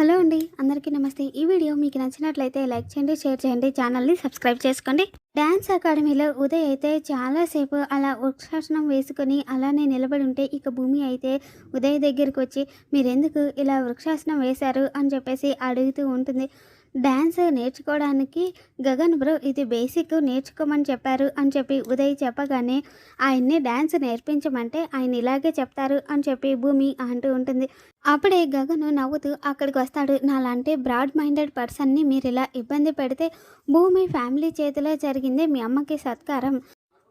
Hello అండి అందరికీ నమస్తే. ఈ వీడియో మీకు నచ్చినట్లయితే లైక్ చేయండి షేర్ చేయండి ఛానల్ని సబ్స్క్రైబ్ చేసుకోండి. డ్యాన్స్ అకాడమీలో ఉదయ్ అయితే చాలాసేపు అలా వృక్షాసనం వేసుకొని అలానే నిలబడి ఉంటే ఇక భూమి అయితే ఉదయ్ దగ్గరికి వచ్చి మీరెందుకు ఇలా వృక్షాసనం వేశారు? అని చెప్పేసి అడుగుతూ ఉంటుంది. డ్యాన్స్ నేర్చుకోవడానికి గగన్ బ్రో ఇది బేసిక్ నేర్చుకోమని చెప్పారు అని చెప్పి ఉదయ్ చెప్పగానే ఆయన్ని డ్యాన్స్ నేర్పించమంటే ఆయన ఇలాగే చెప్తారు అని చెప్పి భూమి అంటూ ఉంటుంది. అప్పుడే గగన్ నవ్వుతూ అక్కడికి వస్తాడు. నాలాంటి బ్రాడ్ మైండెడ్ పర్సన్ని మీరు ఇలా ఇబ్బంది పెడితే భూమి ఫ్యామిలీ చేతిలో జరిగింది మీ అమ్మకి సత్కారం.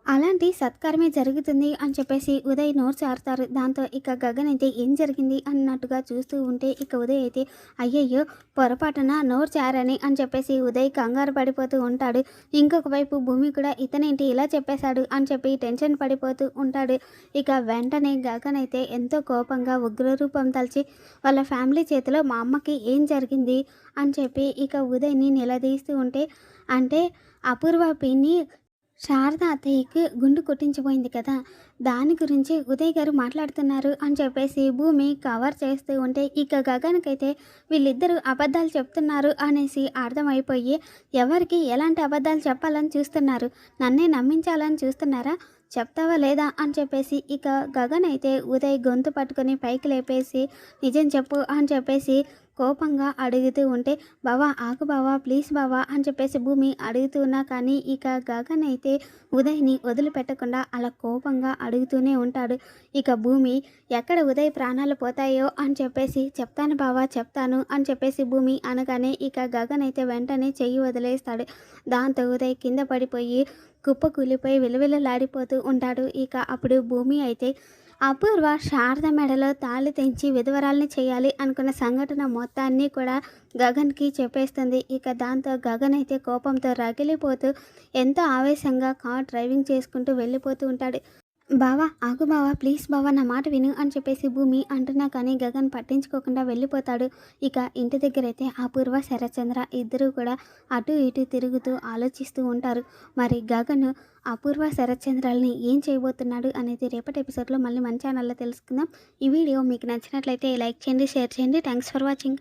అలాంటి సత్కారమే జరుగుతుంది అని చెప్పేసి ఉదయ్ నోరు చారుతారు దాంతో ఇక గగన్ అయితే ఏం జరిగింది అన్నట్టుగా చూస్తూ ఉంటే ఇక ఉదయ్ అయితే అయ్యయ్యో పొరపాటున నోరు చారని అని చెప్పేసి ఉదయ్ కంగారు పడిపోతూ ఉంటాడు. ఇంకొక వైపు భూమి కూడా ఇతనేంటి ఇలా చెప్పేశాడు అని చెప్పి టెన్షన్ పడిపోతూ ఉంటాడు. ఇక వెంటనే గగన్ అయితే ఎంతో కోపంగా ఉగ్రరూపం తలిచి వాళ్ళ ఫ్యామిలీ చేతిలో మా అమ్మకి ఏం జరిగింది అని చెప్పి ఇక ఉదయ్ని నిలదీస్తూ ఉంటే అంటే అపూర్వ పిన్ని శారద అత్తయ్యకి గుండు కొట్టించిపోయింది కదా. దాని గురించి ఉదయ్ గారు మాట్లాడుతున్నారు అని చెప్పేసి భూమి కవర్ చేస్తూ ఉంటే ఇక గగన్కైతే వీళ్ళిద్దరూ అబద్ధాలు చెప్తున్నారు అనేసి అర్థమైపోయి ఎవరికి ఎలాంటి అబద్ధాలు చెప్పాలని చూస్తున్నారు? నన్నే నమ్మించాలని చూస్తున్నారా? చెప్తావా లేదా? అని చెప్పేసి ఇక గగన్ అయితే ఉదయ్ గొంతు పట్టుకొని పైకి లేపేసి నిజం చెప్పు అని చెప్పేసి కోపంగా అడుగుతూ ఉంటే బావా ఆకు బావా ప్లీజ్ బావా అని చెప్పేసి భూమి అడుగుతున్నా కానీ ఇక గగన్ అయితే ఉదయ్ని వదిలిపెట్టకుండా అలా కోపంగా అడుగుతూనే ఉంటాడు. ఇక భూమి ఎక్కడ ఉదయ్ ప్రాణాలు పోతాయో అని చెప్పేసి చెప్తాను బావా చెప్తాను అని చెప్పేసి భూమి అనగానే ఇక గగన్ అయితే వెంటనే చెయ్యి వదిలేస్తాడు. దాంతో ఉదయ్ కింద పడిపోయి కుప్ప కూలిపోయి విలువిలలాడిపోతూ ఉంటాడు. ఇక అప్పుడు భూమి అయితే అపూర్వ శారద మెడలో తాళి తెంచి విధవరాల్ని చేయాలి అనుకున్న సంఘటన మొత్తాన్ని కూడా గగన్కి చెప్పేస్తుంది. ఇక దాంతో గగన్ అయితే కోపంతో రగిలిపోతూ ఎంతో ఆవేశంగా కార్ డ్రైవింగ్ చేసుకుంటూ వెళ్ళిపోతూ ఉంటాడు. బావా ఆగు బావా ప్లీజ్ బావా నా మాట విను అని చెప్పేసి భూమి అంటున్నా కానీ గగన్ పట్టించుకోకుండా వెళ్ళిపోతాడు. ఇక ఇంటి దగ్గర అయితే అపూర్వ శరచంద్ర ఇద్దరూ కూడా అటు ఇటు తిరుగుతూ ఆలోచిస్తూ ఉంటారు. మరి గగన్ అపూర్వ శరచంద్రాలని ఏం చేయబోతున్నాడు అనేది రేపటి ఎపిసోడ్లో మళ్ళీ మన ఛానల్లో తెలుసుకుందాం. ఈ వీడియో మీకు నచ్చినట్లయితే లైక్ చేయండి షేర్ చేయండి. Thanks for watching